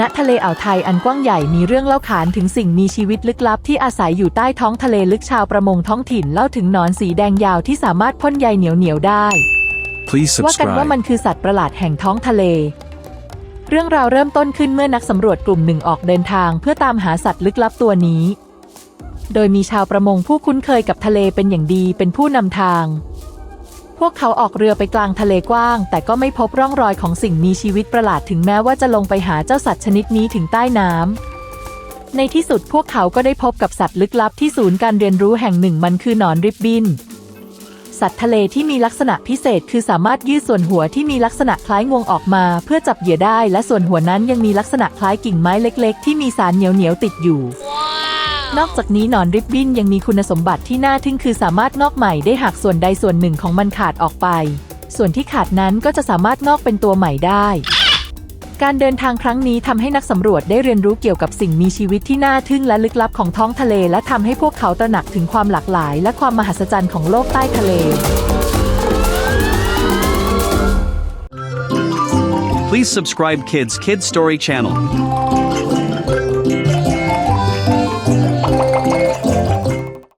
ณทะเลอ่าวไทยอันกว้างใหญ่มีเรื่องเล่าขานถึงสิ่งมีชีวิตลึกลับที่อาศัยอยู่ใต้ท้องทะเลลึกชาวประมงท้องถิ่นเล่าถึงหนอนสีแดงยาวที่สามารถพ่นใยเหนียวเหนียวได้ Please ว่ากันว่า subscribe. มันคือสัตว์ประหลาดแห่งท้องทะเล เรื่องราวเริ่มต้นขึ้นเมื่อนักสำรวจกลุ่มหนึ่งออกเดินทางเพื่อตามหาสัตว์ลึกลับตัวนี้ โดยมีชาวประมงผู้คุ้นเคยกับทะเลเป็นอย่างดีเป็นผู้นำทาง พวกเขาออกเรือไปกลางทะเลกว้าง แต่ก็ไม่พบร่องรอยของสิ่งมีชีวิตประหลาดถึงแม้ว่าจะลงไปหาเจ้าสัตว์ชนิดนี้ถึงใต้น้ำในที่สุดพวกเขาก็ได้พบกับสัตว์ลึกลับที่ศูนย์การเรียนรู้แห่งหนึ่งมันคือหนอนริบบินสัตว์ทะเลที่มีลักษณะพิเศษคือสามารถยืดส่วนหัวที่มีลักษณะคล้ายงวงออกมา เพื่อจับเหยื่อได้ และส่วนหัวนั้นยังมีลักษณะคล้ายกิ่งไม้เล็ก ๆ ที่มีสารเหนียวๆติดอยู่ นอกจากนี้หนอนริบบิ้นยังมีคุณสมบัติที่น่าทึ่งคือสามารถงอกใหม่ได้หากส่วนใดส่วนหนึ่งของมันขาดออกไป ส่วนที่ขาดนั้นก็จะสามารถงอกเป็นตัวใหม่ได้ การเดินทางครั้งนี้ทำให้นักสำรวจได้เรียนรู้เกี่ยวกับสิ่งมีชีวิตที่น่าทึ่งและลึกลับของท้องทะเล และทำให้พวกเขาตระหนักถึงความหลากหลาย และความมหัศจรรย์ของโลกใต้ทะเล Please subscribe Kids Kid Story channel.